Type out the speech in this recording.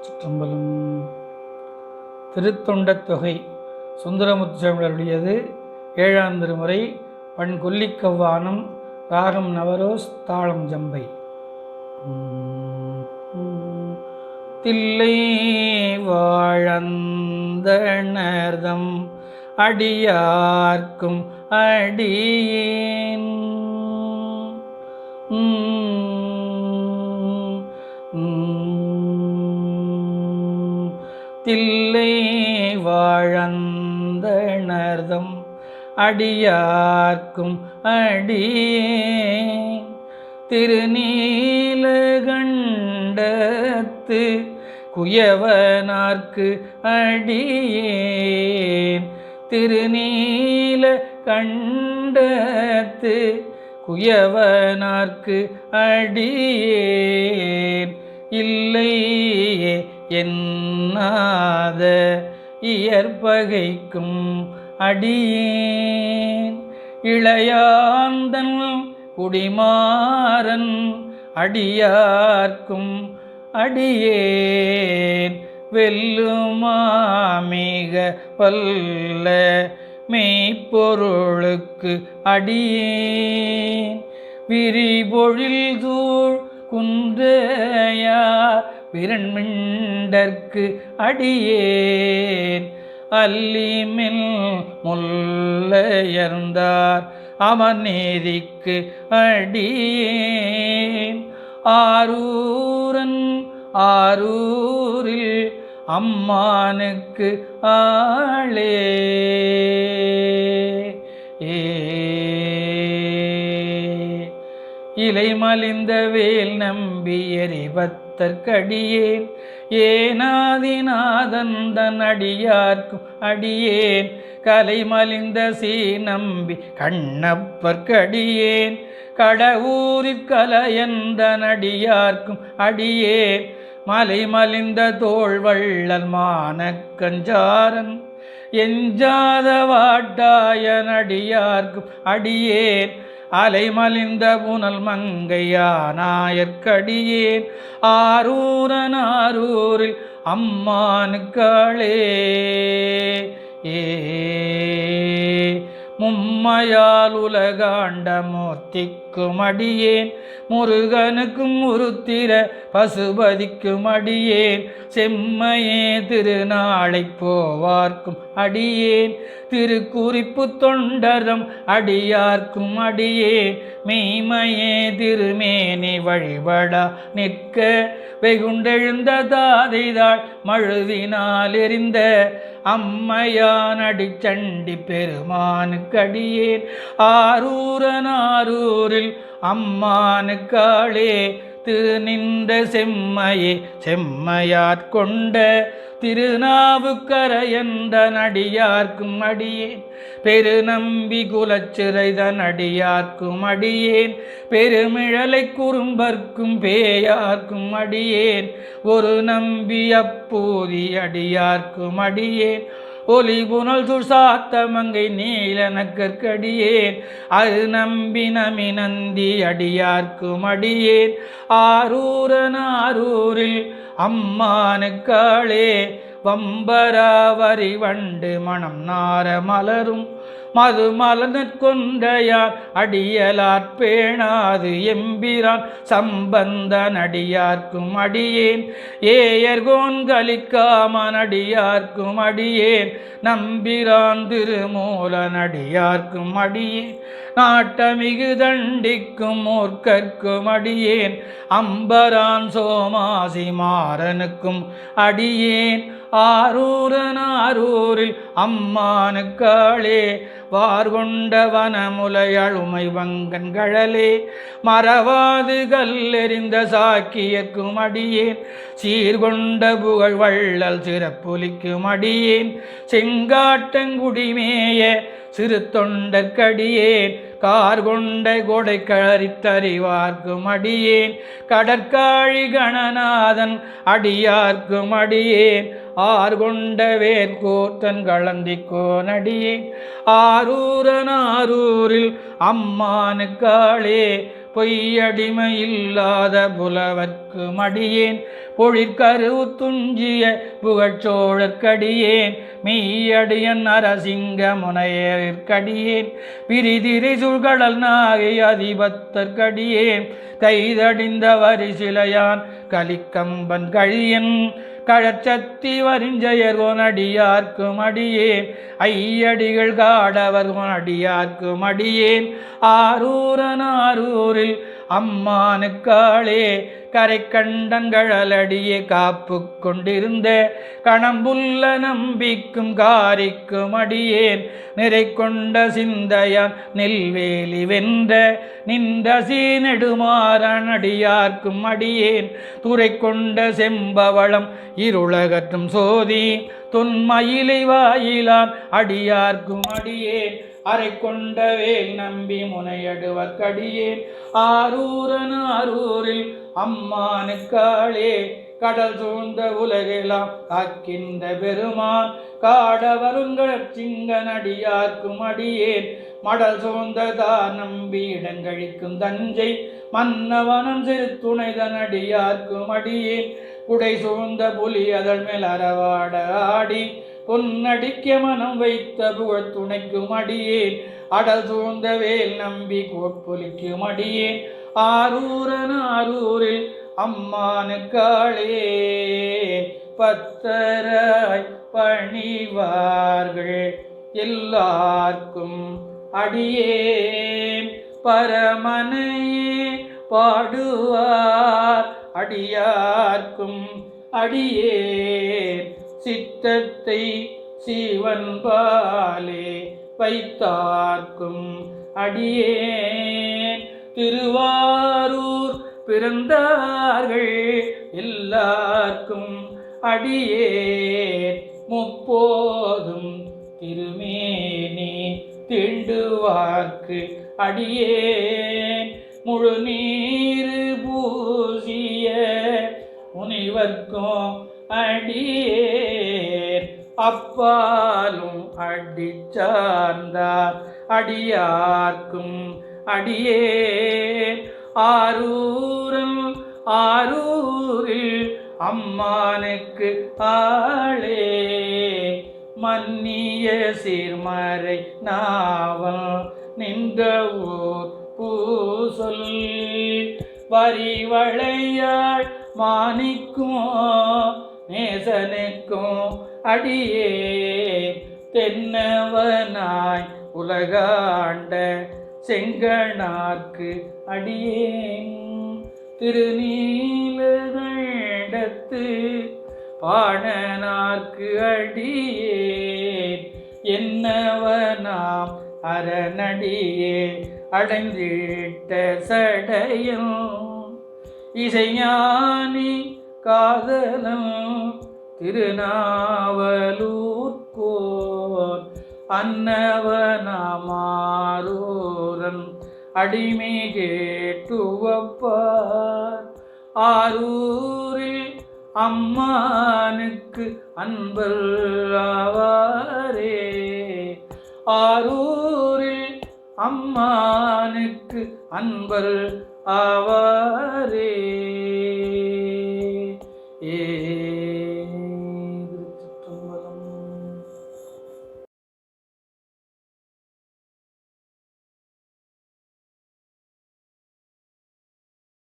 சிற்றம்பலம். திருத்தொண்ட தொகை சுந்தரமுத்துசாமியுடையது ஏழாம் திருமுறை பண் கொல்லிக்கவ்வானம் ராகம் நவரோஸ் தாளம் ஜம்பை. தில்லை வாழந்தனர்தம் அடியார்க்கும் அடியேன். தில்லை வாழந்தனர்தம் அடியார்க்கும் அடியேன். திருநீலகண்டத்து குயவனார்க்கு அடியேன். திருநீல கண்டத்து குயவனார்க்கு அடியேன். இல்லையே என்னாத இயற்பகைக்கும் அடியேன். இளையாந்தன் குடிமாறன் அடியார்க்கும் அடியேன். வெல்லுமாமிக வல்ல மெய்ப்பொருளுக்கு அடியேன். விரிபொழில் தூள் குன்றையா விரண்மிண்டற்கு அடியேன். அல்லிமில் முல்லையர்ந்தார் அவன் நீதிக்கு அடியேன். ஆரூரன் ஆரூரில் அம்மானுக்கு ஆளே. ஏ. இலை மலிந்த வேல் நம்பி தற்கடியேன். ஏனாதிநாதந்தன் அடியார்க்கும் அடியேன். கலைமலிந்த சீ நம்பி கண்ணப்பற்கடியேன். கடவுரிற்கலையந்தன் அடியார்க்கும் அடியேன். மலைமலிந்த மலிந்த வள்ளல் மானக்கஞ்சாரன். எஞ்சாத வாட்டாயன் அடியார்க்கும் அடியேன். அலைமலிந்த புனல் மங்கையானாயற்கடியேன் ஆரூரன் ஆரூரில் அம்மானுக்களே. ஏ. மும்மையால் உலகாண்ட மூர்த்திக்கு பசுபதிக்கும் அடியேன் முருகனுக்கும் உருத்திர பசுபதிக்கும் அடியேன் செம்மையே திருநாளை போவார்க்கும் அடியேன். திருக்குறிப்பு தொண்டரம் அடியார்க்கும் அடியேன். மெய்மையே திருமேனி வழிபடா நிற்க. வெகுண்டெழுந்த தாதைதாள் மழுவினால் எரிந்த. அம்மையான் அடிச்சண்டி பெருமானுக்கடியேன் ஆரூரன் ஆரூரில் அம்மானுக்காளே திருநின்ற செம்மையே செம்மையாட்கொண்ட திருநாவுக்கரையந்த நடியார்க்கும் அடியேன். பெருநம்பி குலச்சிறைதன் அடியார்க்கும் அடியேன். பெருமிழலை குறும்பர்க்கும் பேயார்க்கும் அடியேன். ஒரு நம்பி அப்பூதி அடியார்க்கும் அடியேன். ஒலி புனல் துர்சாத்த மங்கை நீலனக்கற்கடியேன் அது நம்பி நந்தி அடியார்க்கும் அடியேன். ஆரூரன் ஆரூரில் அம்மானுக்காளே வம்பராவரி வண்டு மணம் நார மலரும். மது மலர்கொண்டையார் அடியலாற் பேணாது எம்பிரான். சம்பந்தன் அடியார்க்கும் அடியேன். ஏயர்கோன் கலிக்காமன் அடியார்க்கும் அடியேன். நம்பிரான் திருமூலன் அடியார்க்கும் அடியேன். நாட்டமிகு தண்டிக்கும் மூர்க்கர்க்கும் அடியேன். அம்பரான் சோமாசி மாறனுக்கும் அடியேன். ஆரூரன் ஆரூரில் அம்மானுக்காளே. வார்கொண்டவனமுலையழுமை வனமுலையழுமை மறவாது கல்லெறிந்த சாக்கியக்கும் அடியேன் சீர்கொண்ட புகழ் வள்ளல் சிறப்புலிக்கும் அடியேன் செங்காட்டங்குடிமேய சிறு தொண்டற்கடியேன் கார்கொண்டை கொடை கழறித்தறிவார்க்கும் அடியேன். கடற்காழி கணநாதன் அடியார்க்கும் அடியேன். ஆர்கொண்ட வேர்கோர்த்தன் வேர்கோத்தன் கலந்திக்கோன் ஆரூரன் ஆரூரில் அம்மானுக்காளே பொய்யடிமையில்லாத புலவர்க்கு மடியேன். பொழிற்கருவு துஞ்சிய புகழ்ச்சோழற்கடியேன். மெய்யடியன் நரசிங்க முனையற்கடியேன் பிரிதிரி சுழ்கடல் நாகை அதிபத்தற்கடியேன். கைதடிந்த வரிசிலையான் கலிக்கம்பன் கழியன். கழற்சத்தி வரிஞ்சயர் அடியார்க்கும் அடியேன். ஐயடிகள் காடவர் அடியார்க்கும் அடியேன். ஆரூரன் ஆரூரில் அம்மானுக்காளே கரை கண்டங்கழலடியே காப்பு கொண்டிருந்த கணம்புல்ல நம்பிக்கும் காரிக்கும் அடியேன் நிறை கொண்ட சிந்தையான் நெல்வேலி வென்ற நின்ற சீனெடுமாறன் அடியார்க்கும் அடியேன் துறை கொண்ட செம்பவளம் இருளகற்றும் சோதி தொன்மயிலை வாயிலான் அடியார்க்கும் அடியேன் அரை கொண்ட வேல் நம்பி முனையடுவக்கடியேன் ஆரூரன் ஆரூரில் அம்மானுக்காளே கடல் சூழ்ந்த உலகெல்லாம் காக்கின்ற பெருமான். காடவருங்கள் சிங்க அடியார்க்கும் அடியேன். மடல் சூழ்ந்ததா நம்பி இடங்கழிக்கும் தஞ்சை. மன்னவனம் சிறு துணைதனடியார்க்கும் அடியேன். குடை சூழ்ந்த புலி அதழ் மேல் அறவாட ஆடி. பொன்னடிக்க மனம் வைத்த புகழ் துணைக்கும் அடியேன். அடல் சூழ்ந்த வேல் நம்பி கோட்பொலிக்கும் அடியேன். ஆரூரன் ஆரூரில் அம்மானுக்காளே பத்தராய் பணிவார்கள் எல்லார்க்கும் அடியே பரமனையே பாடுவார் அடியார்க்கும் அடியே சித்தத்தை சிவன் பாலே வைத்தார்க்கும் அடியே திருவாரூர் பிறந்தார்கள் எல்லார்க்கும் அடியேன். முப்போதும் திருமேனி திண்டுவார்க்கு அடியேன். முழு நீரு பூசிய முனிவர்க்கும் அடியேன். அப்பாலும் அடி சார்ந்தார் அடியார்க்கும் அடியே. ஆரூரம் ஆரூரில் அம்மானுக்கு ஆளே. மன்னிய சீர்மறை நாவல் நின்ற ஊர் பூசொல். வரிவளையாள் மாணிக்கும் நேசனுக்கும் அடியே. தென்னவனாய் உலகாண்ட செங்கனார்க்கு அடியேன். திருநீலகண்டத்து பாணனார்க்கு அடியேன். என்னவனாம் அரணடியே அடைந்திட்ட சடையும் இசைஞானி காதலும் திருநாவலூர்கோ அன்னவனமாரூரன் அடிமை கேட்டுவப்பார் ஆரூரில் அம்மானுக்கு அன்பர் ஆரூரில் அம்மானுக்கு அன்பர் ஆவாரே. ஏ